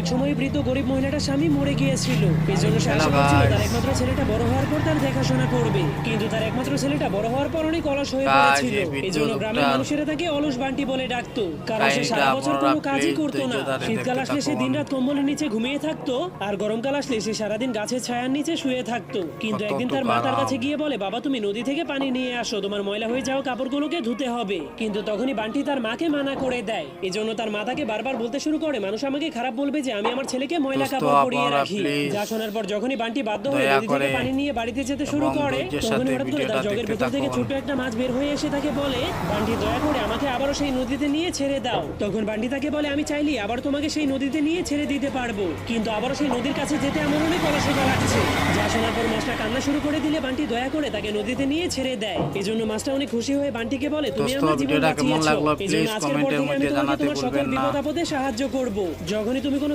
এক সময় বৃদ্ধ গরিব মহিলাটার স্বামী মরে গিয়েছিল। এই জন্য সে আশা করছিল তার একমাত্র ছেলেটা বড় হওয়ার পর তার দেখাশোনা করবে। কিন্তু তার একমাত্র ছেলেটা বড় হওয়ার পর অনেক অলস হয়ে পড়েছিল। গ্রামের মানুষেরা তাকে অলস বান্টি বলে ডাকতো। কারণ সে সারা বছর কোনো কাজই করতো না। শীতকাল আসলে সে দিনরাত কম্বলের নিচে ঘুমিয়ে থাকতো আর গরমকাল আসলে সে সারাদিন গাছের ছায়ার নিচে শুয়ে থাকতো। কিন্তু একদিন তার মা তার কাছে গিয়ে বলে বাবা তুমি নদী থেকে পানি নিয়ে আসো তোমার ময়লা হয়ে যাওয়া কাপড়গুলোকে ধুতে হবে। কিন্তু তখনই বান্টি তার মাকে মানা করে দেয়। এজন্য তার মা তাকে বারবার বলতে শুরু করে মানুষ আমাকে খারাপ বলবে যে আমি আমার ছেলেকে ময়লা কাপড় পরিয়ে রাখি। যা শোনার পর যখনই বান্টি বাধ্য হয়ে নদী থেকে পানি নিয়ে বাড়িতে যেতে শুরু করে সাথে হঠাৎ করে তার জগের ভেতর থেকে ছোট একটা মাছ বের হয়ে এসে তাকে বলে বান্টি দয়া করে আমাকে আবারও সেই নদীতে নিয়ে ছেড়ে দাও। তখন বান্টি তাকে বলে আমি চাইলি আবার তোমাকে সেই নদীতে নিয়ে ছেড়ে দিতে পারব কিন্তু আবারও সেই নদীর কাছে যেতে আমার অনেক অলসতা লাগছে যা শোনার পর মাছটা কান্না শুরু করে দিলে বান্টি দয়া করে তাকে নদীতে নিয়ে ছেড়ে দেয়। এজন্য মাছটা অনেক খুশি হয়ে বান্টিকে বলে তুমি আমার জীবন বাঁচিয়েছো? এজন্য আজকের পর থেকে আমি তোমাকে তোমার সকল। বিপদ আপদে সাহায্য করব। যখনই তুমি কোনো